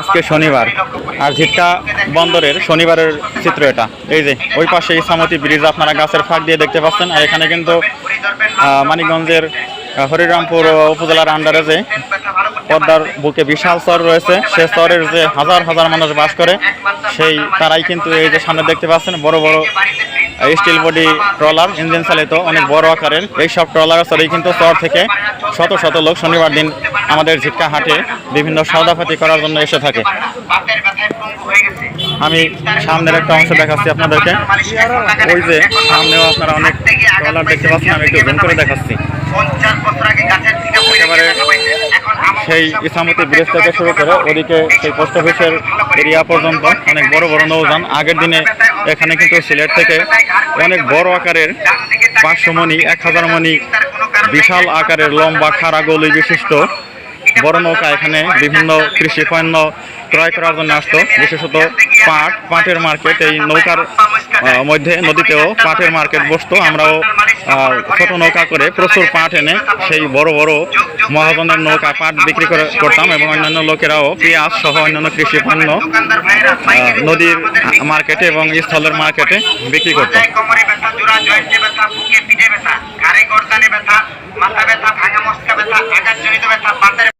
আজকে শনিবার। আর ঝিটকা বন্দরের শনিবারের চিত্র এটা। এই যে, ওই পাশে ইসামতি ব্রিজ আপনারা গাছের ফাঁক দিয়ে দেখতে পাচ্ছেন। আর এখানে কিন্তু মানিকগঞ্জের হরিরামপুর উপজেলার আন্ডারে যে পদ্মার বুকে বিশাল স্তর রয়েছে। সে স্তরের যে হাজার হাজার মানুষ বাস করে, সেই তারাই কিন্তু এই যে সামনে দেখতে পাচ্ছেন, বড় বড় স্টিল বডি ট্রলার ইঞ্জিন চালিত, অনেক বড় আকারের। এই সব ট্রলার স্তরেই কিন্তু স্তর থেকে শত শত লোক শনিবার দিন আমাদের ঝিটকা হাটে বিভিন্ন সৌদাফাতি করার জন্য এসে থাকে। আমি সামনের একটা অংশ দেখাচ্ছি আপনাদেরকে। ওই যে সামনেও আপনারা অনেক ট্রলার দেখতে পাচ্ছেন, আমি একটু জুম করে দেখাচ্ছি। সেই ইসামতি ব্রিজ থেকে শুরু করে ওদিকে সেই পোস্ট অফিসের এরিয়া পর্যন্ত অনেক বড় বড় নৌযান। আগের দিনে এখানে কিন্তু সিলেট থেকে অনেক বড় আকারের পাঁচশো মণি, এক হাজার মণি বিশাল আকারের লম্বা খাড়া গলি বিশিষ্ট বড় নৌকা এখানে বিভিন্ন কৃষি পণ্য ক্রয় করার জন্য আসতো। বিশেষত পাট, পাটের মার্কেট এই নৌকার মধ্যে নদীতেও পাটের মার্কেট বসতো। আমরাও ছোট নৌকা করে প্রচুর পাট এনে সেই বড় বড় মহাজনের নৌকা পাট বিক্রি করে করতাম এবং অন্যান্য লোকেরাও পেঁয়াজ সহ অন্যান্য কৃষি পণ্য নদীর মার্কেটে এবং স্থলের মার্কেটে বিক্রি করতাম।